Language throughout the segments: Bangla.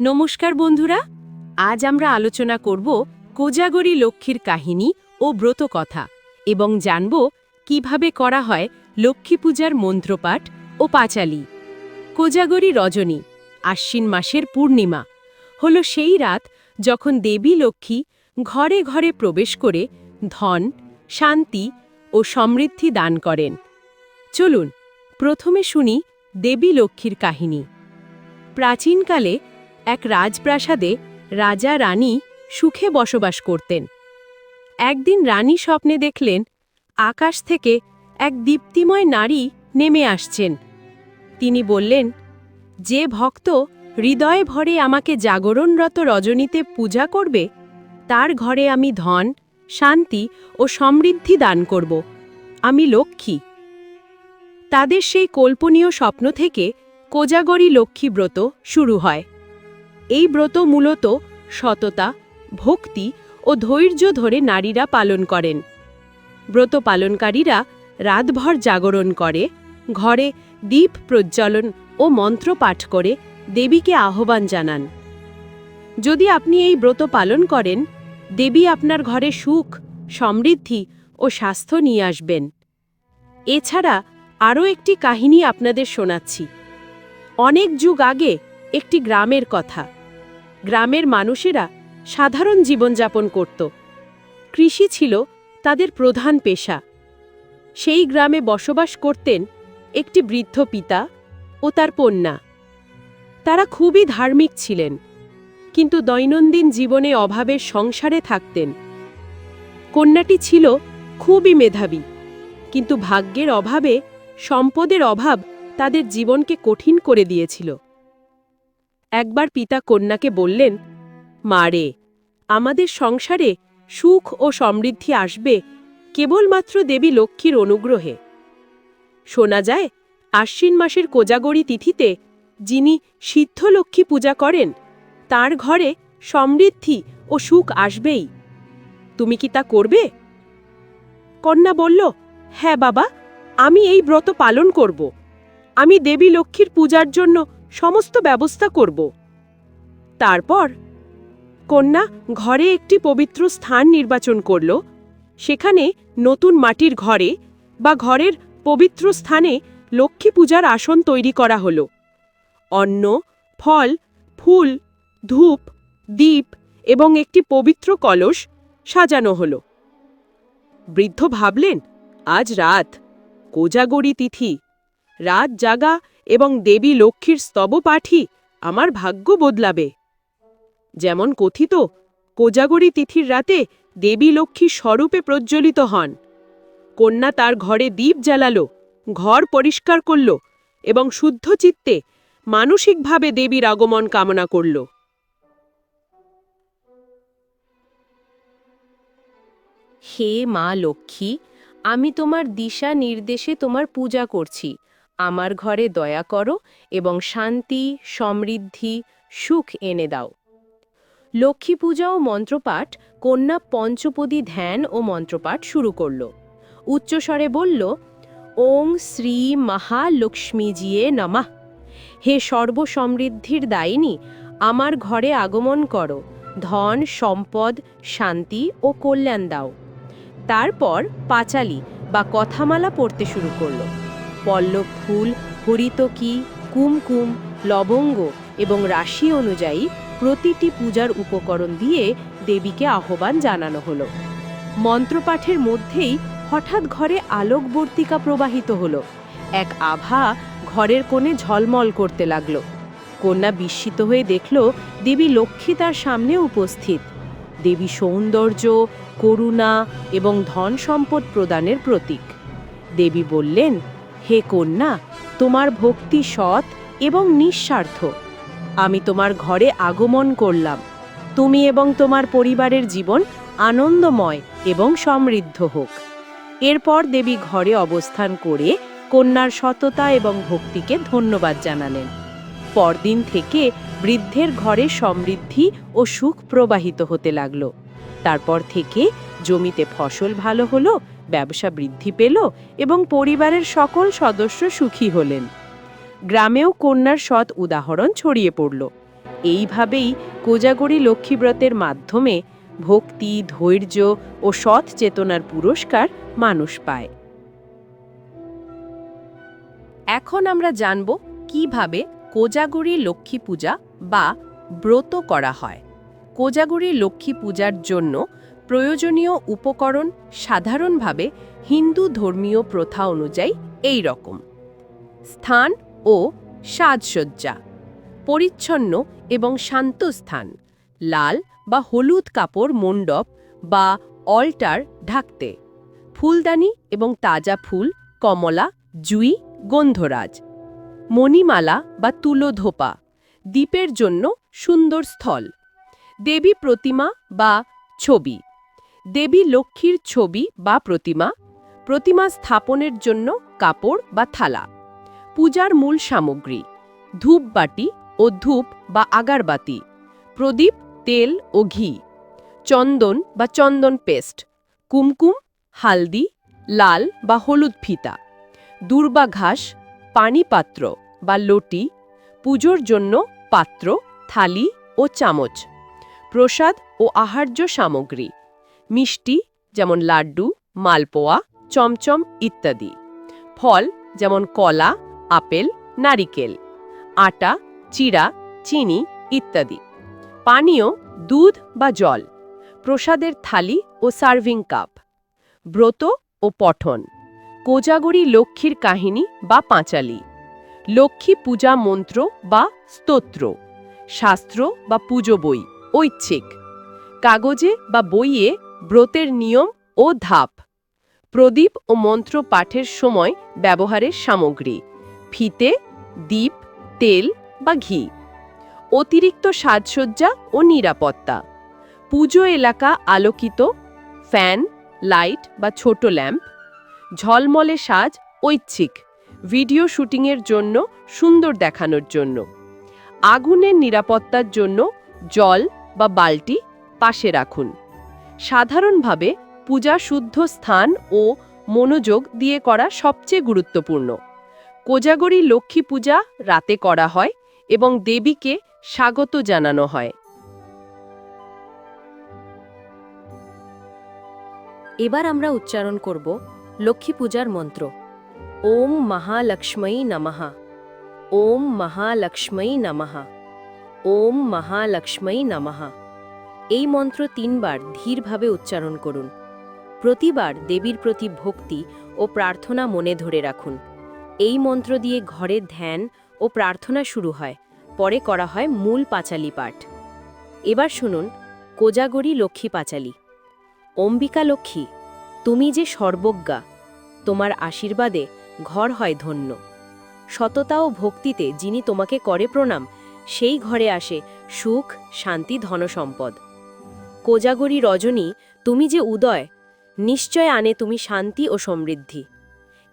নমস্কার বন্ধুরা, আজ আমরা আলোচনা করব কোজাগরী লক্ষ্মীর কাহিনী ও ব্রত কথা এবং জানব কীভাবে করা হয় লক্ষ্মী পূজার মন্ত্রপাঠ ও পাঁচালী। কোজাগরী রজনী, আশ্বিন মাসের পূর্ণিমা, হল সেই রাত যখন দেবী লক্ষ্মী ঘরে ঘরে প্রবেশ করে ধন, শান্তি ও সমৃদ্ধি দান করেন। চলুন, প্রথমে শুনি দেবী লক্ষ্মীর কাহিনী। প্রাচীনকালে এক রাজপ্রাসাদে রাজা রানী সুখে বসবাস করতেন। একদিন রানী স্বপ্নে দেখলেন, আকাশ থেকে এক দীপ্তিময় নারী নেমে আসছেন। তিনি বললেন, যে ভক্ত হৃদয়ে ভরে আমাকে জাগরণরত রজনীতে পূজা করবে, তার ঘরে আমি ধন, শান্তি ও সমৃদ্ধি দান করব। আমি লক্ষ্মী। তাদের সেই কল্পনীয় স্বপ্ন থেকে কোজাগরী লক্ষ্মীব্রত শুরু হয়। এই ব্রত মূলত সততা, ভক্তি ও ধৈর্য ধরে নারীরা পালন করেন। ব্রত পালনকারীরা রাতভর জাগরণ করে, ঘরে দীপ প্রজ্বলন ও মন্ত্র পাঠ করে দেবীকে আহ্বান জানান। যদি আপনি এই ব্রত পালন করেন, দেবী আপনার ঘরে সুখ, সমৃদ্ধি ও স্বাস্থ্য নিয়ে আসবেন। এছাড়া আরও একটি কাহিনী আপনাদের শোনাচ্ছি। অনেক যুগ আগে একটি গ্রামের কথা। গ্রামের মানুষেরা সাধারণ জীবনযাপন করত। কৃষি ছিল তাদের প্রধান পেশা। সেই গ্রামে বসবাস করতেন একটি বৃদ্ধ পিতা ও তার কন্যা। তারা খুবই ধার্মিক ছিলেন, কিন্তু দৈনন্দিন জীবনে অভাবের সংসারে থাকতেন। কন্যাটি ছিল খুবই মেধাবী, কিন্তু ভাগ্যের অভাবে সম্পদের অভাব তাদের জীবনকে কঠিন করে দিয়েছিল। একবার পিতা কন্যাকে বললেন মারে আমাদের সংসারে সুখ ও সমৃদ্ধি আসবে কেবলমাত্র দেবী লক্ষ্মীর অনুগ্রহে। শোনা যায়, আশ্বিন মাসের কোজাগরী তিথিতে যিনি সিদ্ধলক্ষ্মী পূজা করেন, তার ঘরে সমৃদ্ধি ও সুখ আসবেই। তুমি কি তা করবে? কন্যা বলল হ্যাঁ বাবা, আমি এই ব্রত পালন করব। আমি দেবী লক্ষ্মীর পূজার জন্য সমস্ত ব্যবস্থা করব। তারপর কন্যা ঘরে একটি পবিত্র স্থান নির্বাচন করল। সেখানে নতুন মাটির ঘরে বা ঘরের পবিত্র স্থানে লক্ষ্মী পূজার আসন তৈরি করা হল। অন্ন, ফল, ফুল, ধূপ দ্বীপ এবং একটি পবিত্র কলস সাজানো হল। বৃদ্ধ ভাবলেন, আজ রাত, কোজাগরী তিথি। রাত জাগা এবং দেবী লক্ষ্মীর স্তবপাঠী আমার ভাগ্য বদলাবে। যেমন কথিত, কোজাগরী তিথির রাতে দেবী লক্ষ্মী স্বরূপে প্রজ্বলিত হন। কন্যা তার ঘরে দীপ জ্বালালো, ঘর পরিষ্কার করল এবং শুদ্ধ চিত্তে মানসিকভাবে দেবীর আগমন কামনা করল। হে মা লক্ষ্মী, আমি তোমার দিশা নির্দেশে তোমার পূজা করছি। আমার ঘরে দয়া করো এবং শান্তি, সমৃদ্ধি, সুখ এনে দাও। লক্ষ্মী পূজা ও মন্ত্রপাঠ, কন্যা পঞ্চপদী ধ্যান ও মন্ত্রপাঠ শুরু করল। উচ্চস্বরে বলল, ওং শ্রী মহালক্ষ্মীজিয়ে নমঃ। হে সর্বসমৃদ্ধির দায়িনী, আমার ঘরে আগমন করো। ধন, সম্পদ, শান্তি ও কল্যাণ দাও। তারপর পাঁচালি বা কথামালা পড়তে শুরু করল। পল্লব ফুল হরিতকি কুমকুম, লবঙ্গ এবং রাশি অনুযায়ী প্রতিটি পূজার উপকরণ দিয়ে দেবীকে আহ্বান জানানো হলো। মন্ত্রপাঠের মধ্যেই হঠাৎ ঘরে আলোকবর্তিকা প্রবাহিত হলো। এক আভা ঘরের কোণে ঝলমল করতে লাগল। কন্যা বিস্মিত হয়ে দেখল দেবী লক্ষ্মী তার সামনে উপস্থিত। দেবী সৌন্দর্য, করুণা এবং ধন সম্পদ প্রদানের প্রতীক। দেবী বললেন হে কন্যা, তোমার ভক্তি সৎ এবং নিঃস্বার্থ। আমি তোমার ঘরে আগমন করলাম। তুমি এবং তোমার পরিবারের জীবন আনন্দময় এবং সমৃদ্ধ হোক। এরপর দেবী ঘরে অবস্থান করে কন্যার সততা এবং ভক্তিকে ধন্যবাদ জানালেন। পরদিন থেকে বৃদ্ধের ঘরে সমৃদ্ধি ও সুখ প্রবাহিত হতে লাগল। তারপর থেকে জমিতে ফসল ভালো হলো ব্যবসা বৃদ্ধি পেল এবং পরিবারের সকল সদস্য সুখী হলেন। গ্রামেও কন্যার সৎ উদাহরণ ছড়িয়ে পড়ল। এইভাবেই কোজাগরী লক্ষ্মীব্রতের মাধ্যমে ভক্তি, ধৈর্য ও সৎ চেতনার পুরস্কার মানুষ পায়। এখন আমরা জানব কীভাবে কোজাগরী লক্ষ্মী পূজা বা ব্রত করা হয়। কোজাগরী লক্ষ্মী পূজার জন্য প্রয়োজনীয় উপকরণ সাধারণভাবে হিন্দু ধর্মীয় প্রথা অনুযায়ী এই রকম। স্থান ও সাজসজ্জা, পরিচ্ছন্ন এবং শান্ত স্থান, লাল বা হলুদ কাপড় মণ্ডপ বা অল্টার ঢাকতে, ফুলদানি এবং তাজা ফুল, কমলা, জুই, গন্ধরাজ, মণিমালা বা তুলো ধোপা দ্বীপের জন্য সুন্দর স্থল, দেবী প্রতিমা বা ছবি। দেবী লক্ষ্মীর ছবি বা প্রতিমা প্রতিমা স্থাপনের জন্য কাপড় বা থালা, পূজার মূল সামগ্রী ধূপবাটি ও ধূপ বা আগারবাতি, প্রদীপ, তেল ও ঘি, চন্দন বা চন্দন পেস্ট, কুমকুম, হালদি, লাল বা হলুদ ফিতা, দুর্বা ঘাস পানি পাত্র বা লটি, পুজোর জন্য পাত্র, থালি ও চামচ, প্রসাদ ও আহার্য সামগ্রী। মিষ্টি, যেমন লাড্ডু, মালপোয়া, চমচম ইত্যাদি। ফল, যেমন কলা, আপেল, নারিকেল। আটা, চিড়া, চিনি ইত্যাদি। পানীয়, দুধ বা জল। প্রসাদের থালি ও সার্ভিং কাপ। ব্রত ও পঠন। কোজাগরী লক্ষ্মীর কাহিনী বা পাঁচালী। লক্ষ্মী পূজা মন্ত্র বা স্তোত্র। শাস্ত্র বা পুজো বই, ঐচ্ছিক। কাগজে বা বইয়ে ব্রতের নিয়ম ও ধাপ। প্রদীপ ও মন্ত্র পাঠের সময় ব্যবহারের সামগ্রী। ফিতে দ্বীপ তেল বা ঘি। অতিরিক্ত সাজসজ্জা ও নিরাপত্তা। পুজো এলাকা আলোকিত, ফ্যান, লাইট বা ছোট ল্যাম্প। ঝলমলে সাজ ঐচ্ছিক। ভিডিও শুটিংয়ের জন্য সুন্দর দেখানোর জন্য। আগুনের নিরাপত্তার জন্য জল বা বালতি পাশে রাখুন। সাধারণভাবে পূজা শুদ্ধ স্থান ও মনোযোগ দিয়ে করা সবচেয়ে গুরুত্বপূর্ণ। কোজাগরী লক্ষ্মী পূজা রাতে করা হয় এবং দেবীকে স্বাগত জানানো হয়। এবার আমরা উচ্চারণ করব লক্ষ্মী পূজার মন্ত্র। ওম মহালক্ষ্মী নমহা ওম মহালক্ষ্মী নমহা ওম মহালক্ষ্মী নমঃ। এই মন্ত্র তিনবার ধীরভাবে উচ্চারণ করুন। প্রতিবার দেবীর প্রতি ভক্তি ও প্রার্থনা মনে ধরে রাখুন। এই মন্ত্র দিয়ে ঘরে ধ্যান ও প্রার্থনা শুরু হয়, পরে করা হয় মূল পাঁচালি পাঠ। এবার শুনুন, কোজাগরী লক্ষ্মী পাঁচালি। অম্বিকা লক্ষ্মী, তুমি যে সর্বজ্ঞা, তোমার আশীর্বাদে ঘর হয় ধন্য। সততা ও ভক্তিতে যিনি তোমাকে করে প্রণাম, সেই ঘরে আসে সুখ, শান্তি, ধনসম্পদ। কোজাগরী রজনী, তুমি যে উদয়, নিশ্চয় আনে তুমি শান্তি ও সমৃদ্ধি।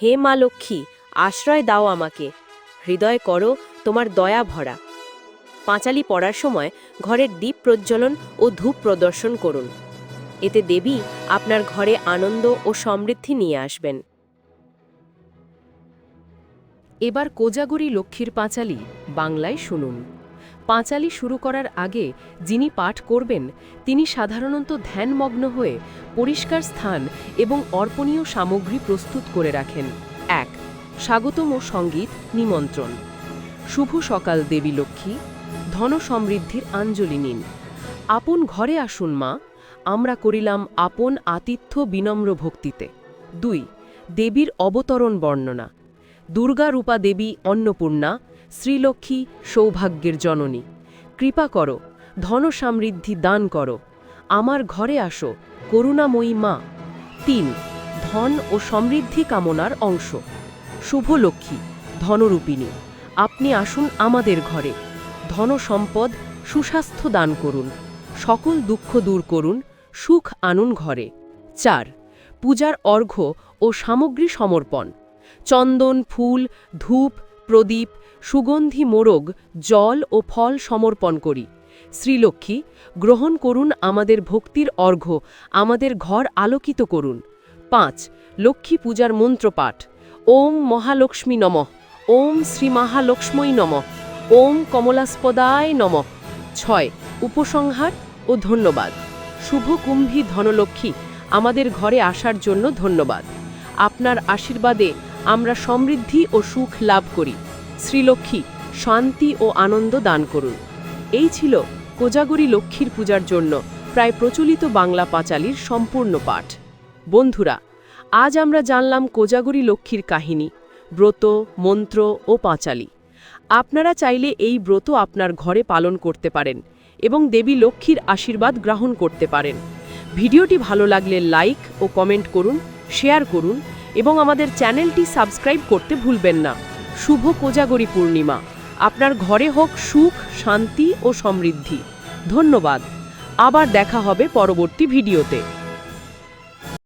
হে মা লক্ষ্মী, আশ্রয় দাও আমাকে, হৃদয় করো তোমার দয়া ভরা। পাঁচালি পড়ার সময় ঘরের দ্বীপ প্রজ্বলন ও ধূপ প্রদর্শন করুন। এতে দেবী আপনার ঘরে আনন্দ ও সমৃদ্ধি নিয়ে আসবেন। এবার কোজাগরী লক্ষ্মীর পাঁচালি বাংলায় শুনুন। পাঁচালি শুরু করার আগে যিনি পাঠ করবেন, তিনি সাধারণত ধ্যানমগ্ন হয়ে পরিষ্কার স্থান এবং অর্পণীয় সামগ্রী প্রস্তুত করে রাখেন। এক, স্বাগতম ও সংগীত নিমন্ত্রণ। শুভ সকাল, দেবী লক্ষ্মী। ধন সমৃদ্ধির আঞ্জলি নিন। আপন ঘরে আসুন মা, আমরা করিলাম আপন আতিথ্য বিনম্র ভক্তিতে। দুই, দেবীর অবতরণ বর্ণনা। দুর্গা রূপা দেবী অন্নপূর্ণা শ্রীলক্ষ্মী সৌভাগ্যের জননী। কৃপা করো, ধন সমৃদ্ধি দান করো, আমার ঘরে আসো, করুণাময়ী মা। তিন, ধন ও সমৃদ্ধি কামনার অংশ। শুভ লক্ষ্মী ধনরূপিণী, আপনি আসুন আমাদের ঘরে। ধন সম্পদ, সুস্বাস্থ্য দান করুন। সকল দুঃখ দূর করুন, সুখ আনুন ঘরে। চার, পূজার অর্ঘ্য ও সামগ্রী সমর্পণ। চন্দন, ফুল, ধূপ, প্রদীপ সুগন্ধি মোরগ, জল ও ফল সমর্পণ করি। শ্রীলক্ষ্মী, গ্রহণ করুন আমাদের ভক্তির অর্ঘ্য, আমাদের ঘর আলোকিত করুন। পাঁচ, লক্ষ্মী পূজার মন্ত্রপাঠ। ওম মহালক্ষ্মী নমঃ। ওম শ্রী মহালক্ষ্মী নমঃ। ওম কমলাস্পদায় নমঃ। ছয়, উপসংহার ও ধন্যবাদ। শুভ কুম্ভী ধনলক্ষ্মী, আমাদের ঘরে আসার জন্য ধন্যবাদ। আপনার আশীর্বাদে আমরা সমৃদ্ধি ও সুখ লাভ করি। শ্রীলক্ষ্মী শান্তি ও আনন্দ দান করুন। এই ছিল কোজাগরী লক্ষ্মীর পূজার জন্য প্রায় প্রচলিত বাংলা পাঁচালির সম্পূর্ণ পাঠ। বন্ধুরা, আজ আমরা জানলাম কোজাগরী লক্ষ্মীর কাহিনী, ব্রত, মন্ত্র ও পাঁচালি। আপনারা চাইলে এই ব্রত আপনার ঘরে পালন করতে পারেন এবং দেবী লক্ষ্মীর আশীর্বাদ গ্রহণ করতে পারেন। ভিডিওটি ভালো লাগলে লাইক ও কমেন্ট করুন, শেয়ার করুন এবং আমাদের চ্যানেলটি সাবস্ক্রাইব করতে ভুলবেন না। শুভ কোজাগরী পূর্ণিমা। আপনার ঘরে হোক সুখ, শান্তি ও সমৃদ্ধি। ধন্যবাদ। আবার দেখা হবে পরবর্তী ভিডিওতে।